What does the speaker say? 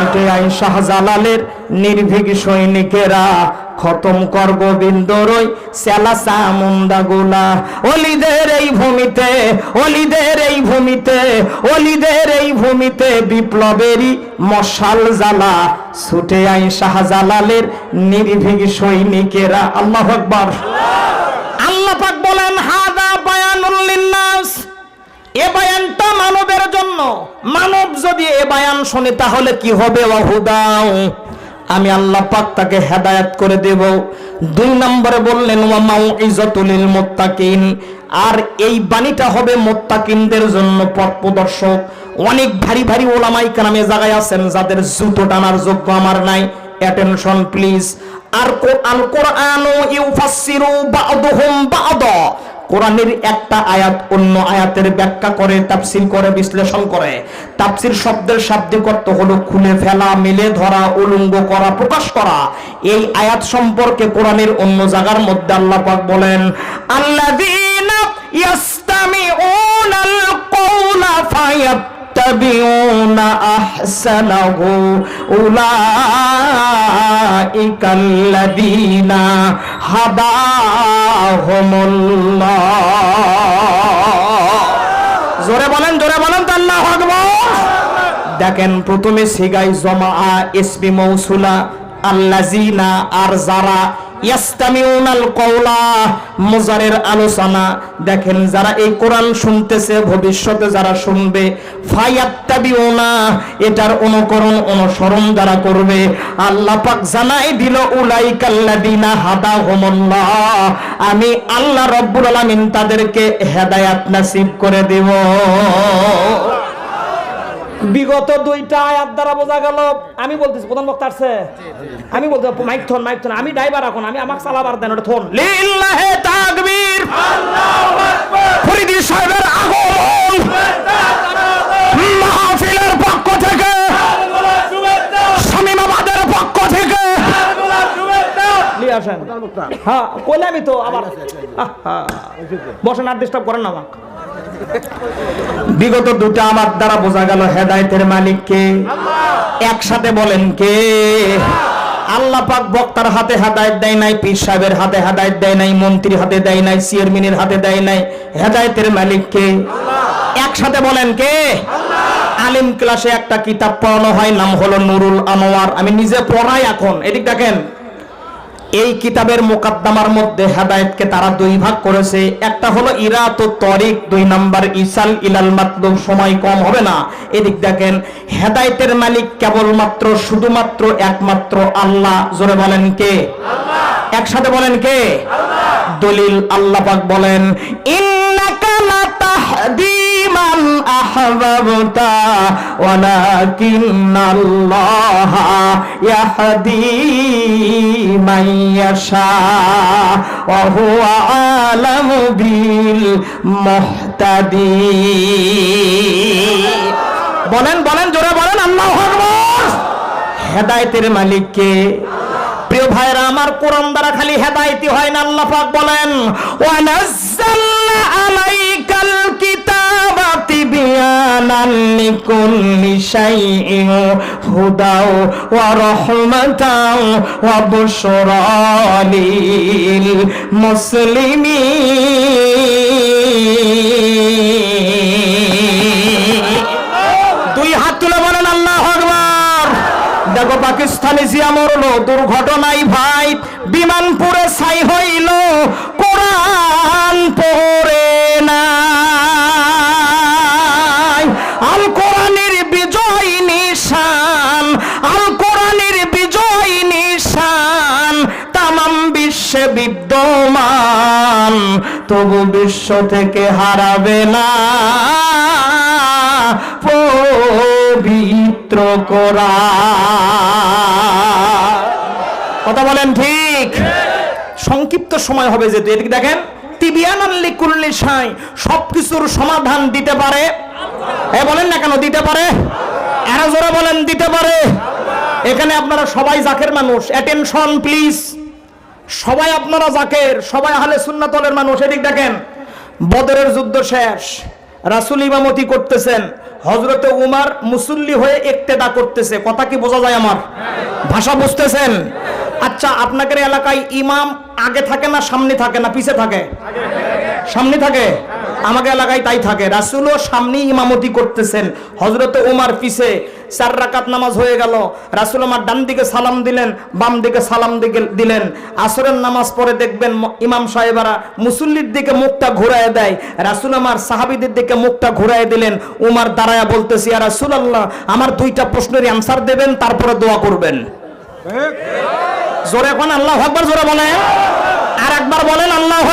ছুটে আই শাহজালালের নির্ভীক সৈনিকেরা। খতম কর গোবিন্দরই সেলাসা মুন্দাগুলা অলিদের এই ভূমিতে, অলিদের এই ভূমিতে, অলিদের এই ভূমিতে বিপ্লবেরই মশাল জ্বালা। ছুটে আই শাহজালালের নির্ভীক সৈনিকেরা। আল্লাহ আকবার। আল্লাহ পাক বলেন, হাদা বায়ানুল লিন্নাস। এ বায়ানটা মানবের জন্য মানব যদি এ বায়ান শোনে, তাহলে কি হবে? ওয়াহুদাও, আমি আল্লাহ পাক তাকে হেদায়েত করে দেব। দুই নম্বরে বললেন, ওয়া মাউইজাতুল মুত্তাকিন আর এই বাণীটা হবে মোত্তাকিনদের জন্য পথ প্রদর্শক অনেক ভারী ভারী ওলামাই কারামে জায়গায় আছেন, যাদের জুতো টানার যোগ্য আমার নাই। অ্যাটেনশন প্লিজ আর আল কোরআন ইউফাসসিরু বা'দুহুম বা'দা কোরআনের একটা আয়াত অন্য আয়াতের ব্যাখ্যা করে, তাফসীর করে, বিশ্লেষণ করে। তাফসীর শব্দের শাব্দিক অর্থ হলো খুলে ফেলা, মেলে ধরা, উলঙ্গ করা, প্রকাশ করা। এই আয়াত সম্পর্কে কোরআনের অন্য জায়গার মধ্যে আল্লাহ পাক বলেন, আল্লাযীনা ইয়াস্তামিউনাল কওলা ফায়াত يتبعون أحسنه أولئك الذين هداهم الله জোরে বলেন জোরে বলেন তো আল্লাহ আকবার দেখেন প্রথমে সিগাই জমা এসবি মৌসুলা আল্লাজিনা আর যারা ইয়াস্তামিউনাল কওলা, মুজারের আলোচনা। দেখেন, যারা এই কোরআন শুনতেছে, ভবিষ্যতে যারা শুনবে, ফায়াত্তাবিউনা, এটার অনুকরণ, অনুসরণ যারা করবে, আল্লাহ পাক জানাই দিল, উলাইকাল্লাযিনা হাদাহুমুল্লাহ, আমি আল্লাহ রব্বুল আলামিন তাদেরকে হেদায়েত নসিব করে দেব। বিগত দুইটা আয়াত দ্বারা বোঝা গেল আমি বলতেছি প্রধান বক্তা আসছে? আমি বলতে মাইক থন মাইক থন আমি ড্রাইভার এখন আমি আমাকে চালাবার দেন ওটা থন। লিল্লাহে তাকবীর। ফরিদি সাহেবের আগমন। মাহফিলের পক্ষ থেকে। শামীমাবাদের পক্ষ থেকে। নিয়ে আসেন। হ্যাঁ কইলে আমি তো আবার। আহা। বসেন আর ডিস্টার্ব করেন না আমাকে। বিগত দুটা আমার দ্বারা বোঝা গেল হেদায়েতের মালিককে একসাথে বলেন কে? আল্লাহ পাক বক্তার হাতে হেদায়েত দেয় নাই, পীর সাহেবের হাতে হেদায়েত দেয় নাই, মন্ত্রীর হাতে দেয় নাই, চেয়ারম্যানের হাতে দেয় নাই। হেদায়েতের মালিক কে? একসাথে বলেন কে? আলিম ক্লাসে একটা কিতাব পড়ানো হয়, নাম হলো নুরুল আনোয়ার। আমি নিজে পড়াই এখন। এদিক দেখেন। এই কিতাবের মোকাদ্দমার মধ্যে হেদায়েতকে তারা দুই ভাগ করেছে। একটা হলো ইরাত ও তরিক দুই নাম্বার ইসাল ইলাল মাতলুব সময় কম হবে না। এদিক দেখেন হেদায়েতের মালিক কেবলমাত্র শুধুমাত্র একমাত্র আল্লাহ। জোরে বলেন কে? একসাথে বলেন কে? দলিল আল্লাহ পাক বলেন ইন্নাকা লা ওয়ালাকিন্নাল্লাহা ইয়াহদি মান ইয়াশা, ওয়া হুয়া আলামু বিল মুহতাদিন বলেন বলেন, জোরে বলেন, আল্লাহু হেদায়েতের মালিক কে প্রিয় ভাইরা, আমার কোরআন দ্বারা খালি হেদায়েতি হয় না, আল্লাহ পাক বলেন, ওয়া নাযালনা আলাইকাল তিবয়ানান লিল দুই হাত তুলে বলেন আল্লাহ আকবার। দেখো পাকিস্তানি জিয়া মরলো, দুর্ঘটনায় ভাই বিমান পুরে ছাই হইল, কোরআন পড়ে নাই বিদ্যমান, তবু বিশ্ব থেকে হারাবে না। পবিত্র কোরআন। কথা বলেন ঠিক? সংক্ষিপ্ত সময় হবে যেহেতু, এদিকে দেখেন তিবিয়ানাল্লি কুল্লি সাই সবকিছুর সমাধান দিতে পারে। এ বলেন না কেন, দিতে পারে? এরা জোরে বলেন, দিতে পারে। এখানে আপনারা সবাই জাকের মানুষ। অ্যাটেনশন প্লিজ সবাই আপনারা জাকের, সবাই আহলে সুন্নাতলের মানুষ, এদিক দেখেন, বদরের যুদ্ধ শেষ, রাসুল ইমামতি করতেছেন হজরতে উমার মুসল্লি হয়ে একতেদা করতেছে, কথা কি বোঝা যায় আমার? ভাষা বুঝতেছেন? আচ্ছা আপনাদের এলাকায় ইমাম আগে থাকে না, সামনে থাকে না, পিছে থাকে? সামনে থাকে? আমাকে এলাকায় তাই থাকে, রাসুলও সামনে ইমামতি করতেছেন হজরত উমার পিছে। চার রাকাত নামাজ হয়ে গেল। রাসুল আমার ডান দিকে সালাম দিলেন বাম দিকে সালাম দিকে দিলেন। আসরের নামাজ পরে দেখবেন ইমাম সাহেবারা মুসল্লির দিকে মুখটা ঘুরায় দেয় রাসুল আমার সাহাবিদের দিকে মুখটা ঘুরায় দিলেন। উমার দাঁড়ায়া বলতেছি আর রাসুল আল্লাহ আমার দুইটা প্রশ্নের অ্যান্সার দেবেন তারপরে দোয়া করবেন। জোরে এখন আল্লাহ আকবার জোরে বলেন। আর একবার বলেন আল্লাহ